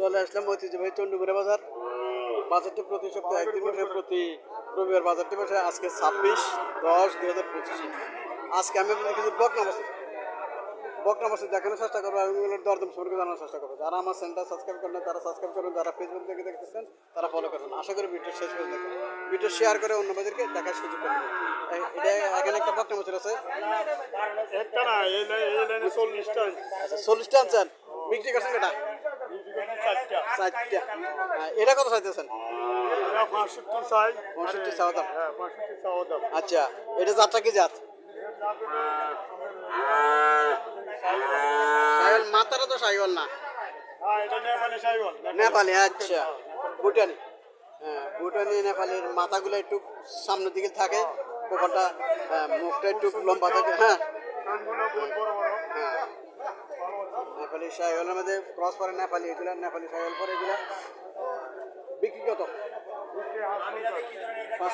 চলে আসলাম ঐতিহ্যবাহী চন্ডীপুরে বাজার। বাজারটি প্রতি সপ্তাহে একদিন বসে প্রতি রবিবার বাজারটি বসে আজকে ছাব্বিশ দশ দুই হাজার পঁচিশে। আজকে আমি আপনাদের কিছু বকনা বসে বকনা বসে দেখানোর চেষ্টা করব এগুলোর দরদম সম্পর্কে জানার চেষ্টা করব। যারা আমার চ্যানেলটা সাবস্ক্রাইব করেন তারা সাবস্ক্রাইব করুন যারা ফেসবুক থেকে দেখতেছেন তারা ফলো করুন আশা করি ভিডিও শেষ করে দেখুন ভিডিও শেয়ার করে অন্য বাজারকে দেখার সুযোগ করবেন এটা এখানে একটা বকনা বছর আছে। চল্লিশটা আনছেন। বিক্রি করছেন এটা চারটা এটা কত চাইতেছেন? পঁয়ষট্টি চাই। পঁয়ষট্টি চাওয়া দাম। হ্যাঁ আচ্ছা এটা যাত্রা কি জাত? সাইওয়াল মাথাটা তো সাইওয়াল না। হ্যাঁ নেপালি আচ্ছা। ভুটানি। হ্যাঁ ভুটানি নেপালের মাথাগুলো একটু সামনের দিকে থাকে। কপালটা হ্যাঁ, মুখটা একটু লম্বা থাকে। হ্যাঁ। হ্যাঁ। নেপালি সাইওয়ালের মধ্যে ক্রস করে নেপালি এগুলা নেপালি সাইওয়াল পরে এগুলা। বিক্রি কত? পাঁচ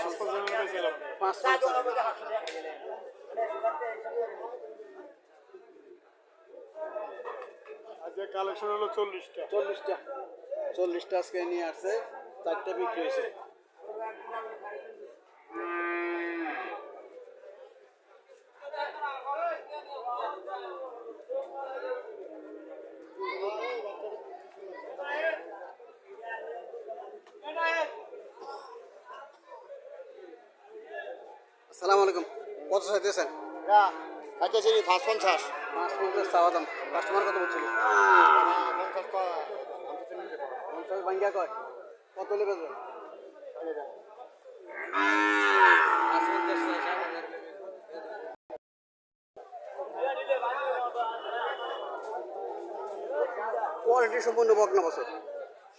পাঁচ পাঁচ আজকে কালেকশন হলো চল্লিশটা। চল্লিশটা। চল্লিশটা আজকে নিয়ে আসছে চারটা বিক্রি হয়েছে। আসসালামু আলাইকুম। কত চাইতেছেন সেই পাঁচ পঞ্চাশ। পাঁচ পঞ্চাশ চাওয়া দাম। কাস্টমার কত বলছিল? পঞ্চাশ ভাঙ্গিয়া কয়? কত নেবে বেচবেন কোয়ালিটি সম্পূর্ণ বকনা বছর।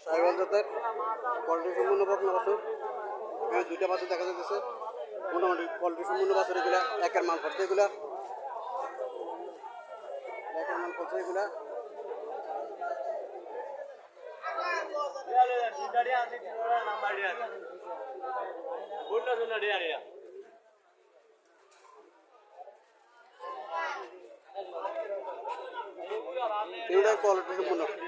সাইবাল জাতের কোয়ালিটি সম্পূর্ণ বকনা বছর। এখানে দুইটা বাছর দেখা যাচ্ছে মোটামুটি কোয়ালিটি সম্পূর্ণ বাছর এগুলা, একের মাল পড়ছে এগুলা। একের মাল পড়ছে এগুলা। এগুলা কোয়ালিটি সম্পূর্ণ। কৃষি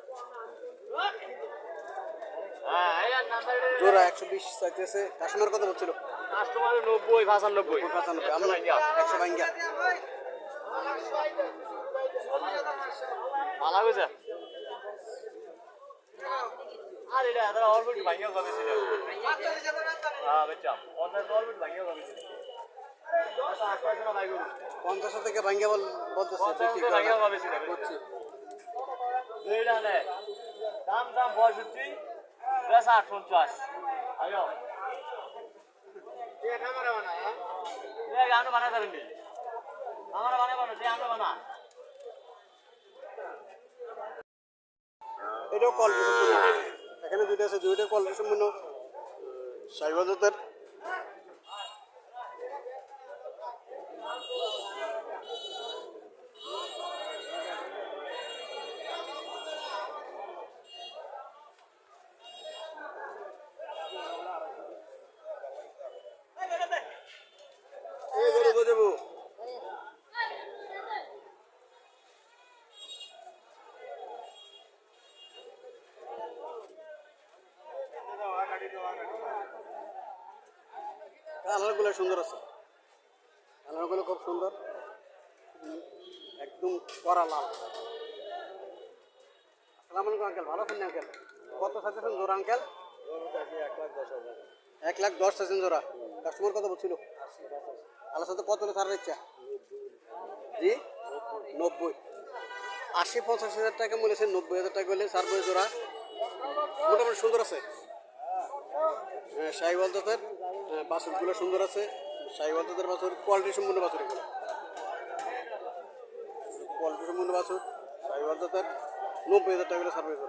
জোড়া একশো বিশ চাইতেছে। কাস্টমার কত বলছিল? কাস্টমার নব্বই পঁচানব্বই। পঁচানব্বই। আমরা একশো ভাঙ্গা। ভালো হয়েছে? আর এটা এত অল্প ভাঙিও কবে ছিল? হ্যাঁ বেচাম পঞ্চাশ অল্প ভাঙিও কবে ছিল? পঞ্চাশ থেকে ভাঙ্গা বল বলতেছে ভাঙিও কবে ছিল? করছি। দাম দাম বেসা আট পঞ্চাশ আয়ো আমরা বানাতে পারেননি আমরা বানাবো না। আমরা বানা। এটাও কল এখানে দুইটা আছে দুইটা কোয়ালিটি সম্পূর্ণ সাইবার জাতের এই গরু কো দেবো কালারগুলো সুন্দর আছে। কালারগুলো খুব সুন্দর। একদম কড়া লাল। আসসালামু আলাইকুম, আঙ্কেল। ভালো আছেন আঙ্কেল? কত চাইতেছেন জোড়া, আঙ্কেল? এক লাখ দশ চাইছেন জোড়া। কাস্টমার কত বলছিল? আল্লাহ সাথে কত ছাড়ার ইচ্ছা? জি? নব্বই। আশি পঞ্চাশ হাজার টাকা বলেছেন নব্বই হাজার টাকা হলে সার বই জোড়া। মোটামুটি সুন্দর আছে। সাইওয়াল জাতের বাছুরগুলো সুন্দর আছে। সাইওয়াল জাতের বাছুর কোয়ালিটি সম্পূর্ণ বাছুর এগুলো। কোয়ালিটি সম্পূর্ণ বাছুর সাইওয়াল জাতের। নব্বই হাজার টাকা সার্ভিস